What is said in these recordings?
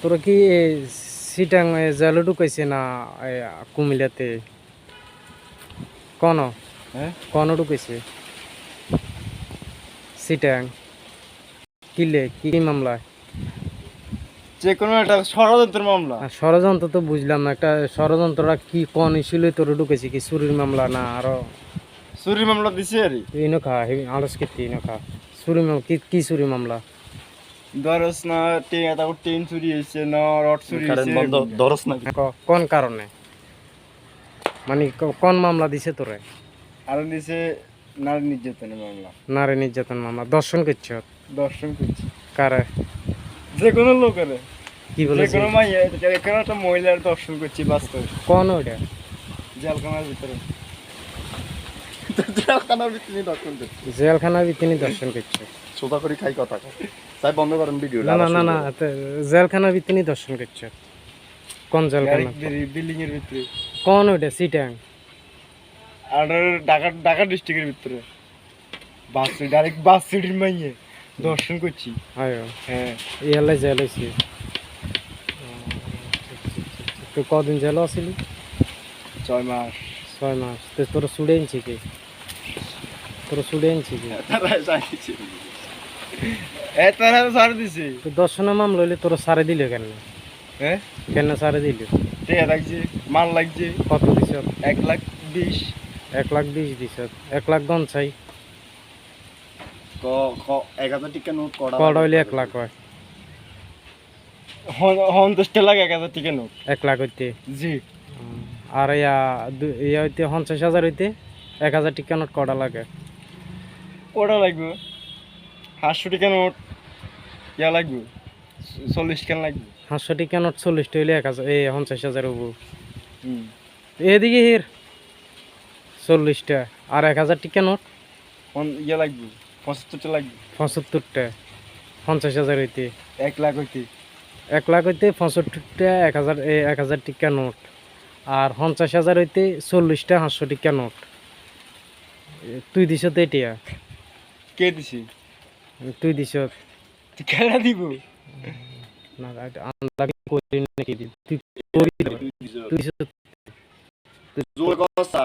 তোরা কি সিটাং জেলে ঢুকাইছে না কুমিল্লাতে? কন? হ্যাঁ? কন ঢুকাইছে? সিটাং। কিলে কি মামলায় যে কোনো একটা ষড়যন্ত্রের মামলা। ষড়যন্ত্র তো বুঝলাম না একটা ষড়যন্ত্রটা কি কন ছিল তোর ঢুকেছে কি চুরির মামলা না আরও? চুরি মামলা দিছে আর। ইনো খা আড়স কেতি ইনো খা চুরি মামলা কি কি চুরি মামলা? ধরস না তারপর টেন চুরি হয়েছে না রড চুরি হয়েছে না কোন কারণে? মানে কোন মামলা দিছে তোরে? আর দিছে নারী নির্যাতনের মামলা। নারী নির্যাতন মামলা। দর্শন করছ? দর্শন করছে। কারে? যে কোনো লোকের। কি যে কোনো মাইয়া এখানে একটা মহিলার দর্শন করছি বাস্তব। কোন জেলখানার ভিতরে। জেলখানার ভিতরে দর্শন করছে। জেলখানার ভিতরে দর্শন করছে? সোজা করে খাই কথা তাই বন্ধ করেন ভিডিও না না না না জেলখানার ভিতরে দর্শন করছে। কোন জেলখানা? বিল্ডিং এর ভিতরে কোন ওইটা? সিটাং আর ঢাকা ঢাকা ডিস্ট্রিক্টের ভিতরে। বাস ডাইরেক্ট বাস সিটির মাইয়ে দর্শন করছি। আয়ো হ্যাঁ। ইয়ালে জেল হয়েছে তুই কদিন জেল আসিলি ছয় মাস। ছয় মাস। তো তোর আনছি কি? তোর সুড়ে আনছি কি এ তারা ছাড় দিছে। তো দর্শনের মামলা হইলে তোর সারে দিলে কেন? হ্যাঁ কেন সারে দিলি? টেয়া লাগছে মাল লাগছে। কত দিছ? এক লাখ বিশ। এক লাখ বিশ দিছ। এক লাখ দন চাই ক ক এক হাজার টিকা নোট করা কটা হইলে এক লাখ হয়। হন্তেষ্টা লাগে এক হাজার টিকা নোট। এক লাখ হইতে? জি। আর ইয়া দু- ইয়া হইতে পঞ্চাশ হাজার হইতে এক হাজার টিকা নোট কটা লাগে। ওটা লাগবে। পাঁচশো টিকা নোট ইয়া লাগবে? চল্লিশ কেন লাগবে? পাঁচশো টিকা নোট চল্লিশটা হইলে এক হাজার এই পঞ্চাশ হাজার হব। এদিকে হির চল্লিশটা। আর এক হাজার টিকা নোট ইয়া লাগবে পঁচাত্তরটা লাগবে। পঁচাত্তরটা। পঞ্চাশ হাজার হইতে। এক লাখ হইতে। এক লাখ হইতে পঁচাত্তরটা এক হাজার এ, এক হাজার টিকা নোট আর পঞ্চাশ হাজার হইতে চল্লিশটা পাঁচশো টিকা নোট তুই দিছ তো এটিয়া। কে দিছে? তুই দিছ কেনা দিব? না আমরা কি করি নাকি তুই করি তুই দিছ জোর কথা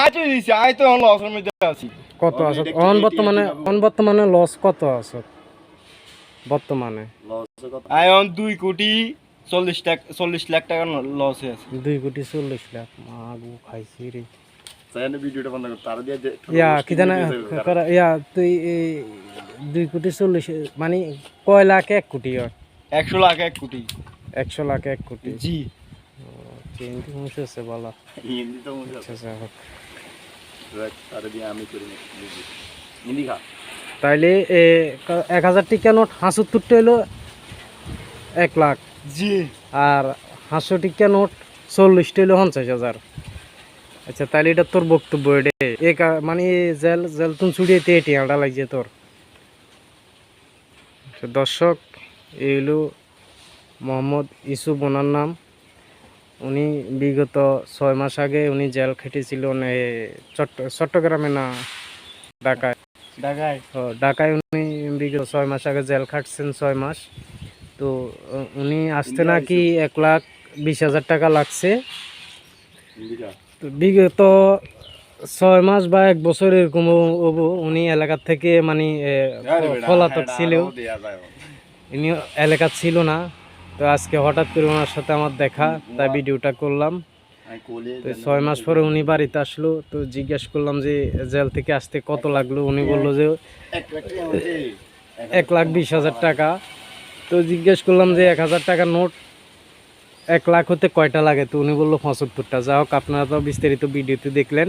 আজ দিছে আই তো লসের মধ্যে আছি। কত আমি অন বর্তমানে অন বর্তমানে লস কত আছ বর্তমানে। আই অন দুই কোটি চল্লিশ লাখ চল্লিশ লাখ টাকা লস হয়ে আছে। দুই কোটি চল্লিশ লাখ। মাগু খাইছি রে। ভিডিওটা বন্ধ কর তার দিয়ে ইয়া কি জানা ইয়া তুই এই দুই কোটি চল্লিশ মানে কয় লাখ এক কোটি একশো লাখ এক কোটি। একশো লাখ এক কোটি। জি। কিন্তু মুশেছে বলা। হিন্দি তো মনে আচ্ছা আমি করি হিন্দি খা। তাইলে এক হাজার টিকা নোট হাঁসত্তরটা হলো এক লাখ। জি। আর হাঁসশো টিকা নোট চল্লিশটা হলো পঞ্চাশ হাজার। আচ্ছা তাহলে এটা তোর বক্তব্য এটা মানে জেল জেল তুন ছুটিয়েতে এটি আটা লাগছে তোর। আচ্ছা, দর্শক এই হলো মোহাম্মদ ইসুফ ওনার নাম। উনি বিগত ছয় মাস আগে উনি জেল খেটেছিল চট্ট চট্টগ্রামে না ঢাকায়। ঢাকায়? ও, ঢাকায় উনি বিগত ছয় মাস আগে জেল খাটছেন ছয় মাস। তো উনি আসতে নাকি এক লাখ বিশ হাজার টাকা লাগছে। তো বিগত ছয় মাস বা এক বছর এরকম উনি এলাকার থেকে মানে পলাতক ছিল। উনি এলাকার ছিল না। তো আজকে হঠাৎ করে ওনার সাথে আমার দেখা তাই ভিডিওটা করলাম। তো ছয় মাস পরে উনি বাড়িতে আসলো তো জিজ্ঞেস করলাম যে জেল থেকে আসতে কত লাগল? উনি বলল যে এক লাখ টাকা বিশ হাজার টাকা। তো জিজ্ঞেস করলাম যে এক হাজার টাকার নোট এক লাখ হতে কয়টা লাগে? তো উনি বলল পঁচাত্তরটা। যা হোক আপনারা তো বিস্তারিত ভিডিওতে দেখলেন।